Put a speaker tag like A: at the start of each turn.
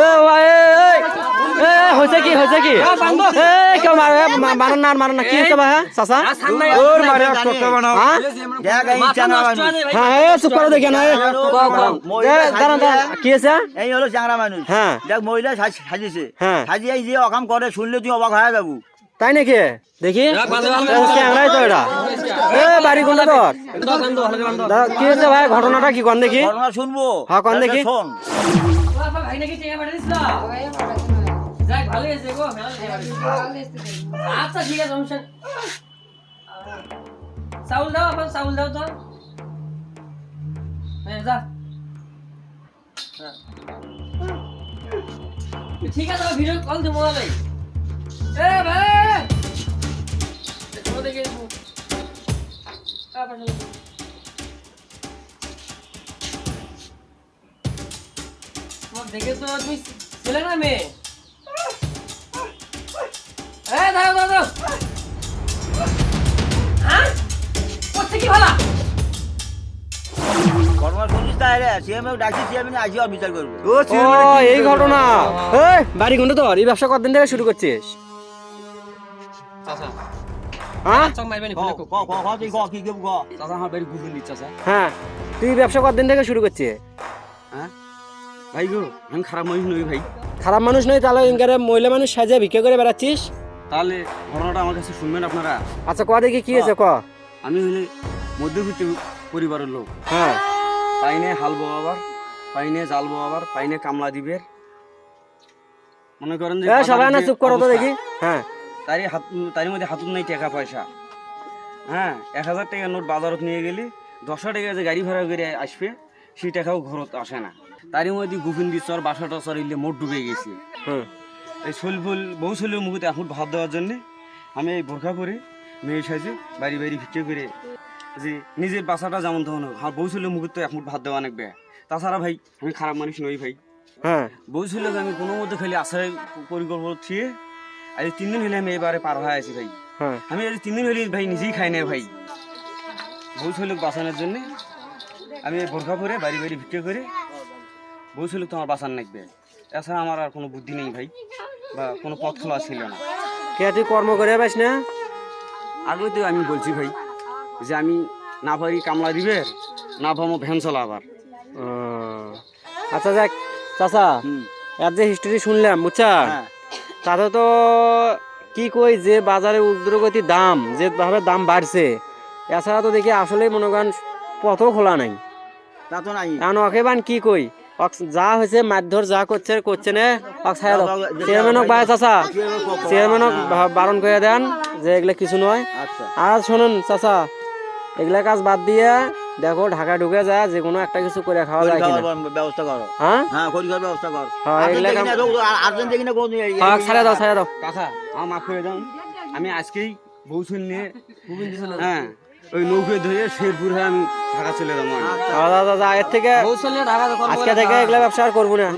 A: এ ভাই এ, এ, এ হয়েছে কি হয়েছে কি? কেউ মারে না আর না কি হয়েছে ভাই হ্যাঁ
B: ওর মারে
A: হ্যাঁ হ্যাঁ এ চুপ করে দেখে না এ, এ, দাঁড়ান দাঁড়ান কি হয়েছে
B: এই হলো চ্যাংরা মানুষ
A: হ্যাঁ
B: দেখ মহিলা সাজ- সাজিয়েছে
A: হ্যাঁ।
B: সাজিয়ে এই যে অকাম করে শুনলে তুই অবাক হয়ে যাব।
A: তাই নাকি? দেখি। ক্যাংরাই তো এটা। এ বাড়ি কোনটা তোর কি হয়েছে ভাই? ঘটনাটা কি কন দেখি?
B: শুনব।
A: হ্যাঁ, কোন দেখি?
C: ভাই নাকি টেকা পাঠিয়েছিল যাক ভালো হয়েছে গো আচ্ছা ঠিক আছে অনুষ্ঠান চাউল দাও আপনার চাউল দাও তো। হ্যাঁ যা। হ্যাঁ। ঠিক আছে ভিডিও কল দিবো মোবাইলে এ ভাই! চলো দেখে দেখে তো তুমি? ছেলে না মেয়ে। হ্যাঁ? করছে কি ভালা?
A: এই ঘটনা। বাড়ি কোনটা তোর এই ব্যবসা কতদিন থেকে শুরু করছিস? হ্যাঁ? হ্যাঁ তুই ব্যবসা কতদিন থেকে শুরু করছিস?
D: হ্যাঁ? ভাই গো আমি খারাপ মানুষ নই ভাই।
A: খারাপ মানুষ নয় তাহলে ইনকারে মহিলা মানুষ সাজিয়ে ভিক্ষা করে বেড়াচ্ছিস?
D: তাহলে ঘটনাটা আমার কাছে শুনবেন আপনারা।
A: আচ্ছা ক দেখি কি হয়েছে ক?
D: আমি হলে মধ্যবিত্ত পরিবারের লোক।
A: হ্যাঁ।
D: পাইনে হাল বোয়াবার পাইনে জাল বোয়াবার পাইনে কামলা দিবের। মনে করেন যে
A: সবাই না চুপ করো তো দেখি। হ্যাঁ।
D: তারই হাত তারই মধ্যে হাতুর নাই টাকা পয়সা। হ্যাঁ এক হাজার টাকা নোট বাজারত নিয়ে গেলে দশটা টাকা যে গাড়ি ভাড়া করে আসবে সেই টাকাও ঘরত আসে না। তারই মধ্যে গুফিন দিচ্ছর বাসা টসর ইলে মোট ডুবে গেছে।
A: হুম।
D: এই শৈল ফুল বহু শৈলের মুখতে এখন ভাত দেওয়ার জন্যে আমি এই বোরখা পরে মেয়ে সাজে বাড়ি বাড়ি ভিক্ষে করে যে নিজের বাসাটা যেমন তখন হোক আর বউ শৈলের মুখে তো মুঠ ভাত দেওয়া লাগবে তাছাড়া ভাই আমি খারাপ মানুষ নই ভাই।
A: হ্যাঁ।
D: বউ শৈলকে আমি কোনো মধ্যে খালি আশায় পরিকল্পনা থিয়ে আজ তিন দিন হলে আমি এবারে পার হয়ে আছি ভাই।
A: হ্যাঁ।
D: আমি আজ তিন দিন হলে ভাই নিজেই খাই না ভাই। বউ শৈলক বাঁচানোর জন্য আমি বোরখা পরে বাড়ি বাড়ি ভিক্ষে করে বউ শৈলক তো আমার বাঁচান লাগবে এছাড়া আমার আর কোনো বুদ্ধি নেই ভাই বা কোনো পথ খোলা ছিল না।
A: কে তুই কর্ম করে পাস না?
D: আগে তো আমি বলছি ভাই যে আমি না পারি কামলা দিবে না পাবো ভ্যান চালাবার।
A: ও, আচ্ছা যাক চাচা এর যে হিস্টোরি শুনলাম বুঝছা?
B: হ্যাঁ।
A: তাতে তো কি কই যে বাজারে উগ্রগতি দাম যে ভাবে দাম বাড়ছে এছাড়া তো দেখি আসলে মনে করেন পথও খোলা নাই।
B: তা তো নাই।
A: এখন ওকে বান কি কই? যা হয়েছে মারধর যা করছে করছে না। অক ছায়া দাও। চেয়ারম্যানক বাই চাচা। চেয়ারম্যানক বা- বারণ করে দেন যে এগুলা কিছু নয়।
B: আচ্ছা।
A: আর শুনুন চাচা এগুলা কাজ বাদ দিয়ে দেখো ঢাকা ঢুকে যায় যে কোনো একটা কিছু করে খাওয়া যায় কিনা।
B: ব্যবস্থা করো।
A: হ্যাঁ?
B: হ্যাঁ ব্যবস্থা কর।
A: হ্যাঁ, এগুলা কাম-
B: না, রোগ- আর- আর্জেন্ট দেখি না কোনো
A: হ্যাঁ ছাড়া দাও ছাড়া দাও।
D: কাকা আমার মাফ করে দাও আমি আজকেই বউ শুন হ্যাঁ। ওই নৌকে ধরে শেরপুর হয়ে আমি ঢাকা চলে যাব।
A: দাদা দাদা এর থেকে
C: বউ চলে ঢাকা কল
A: আজকে থেকে এগুলো ব্যবসা আর
B: করব না।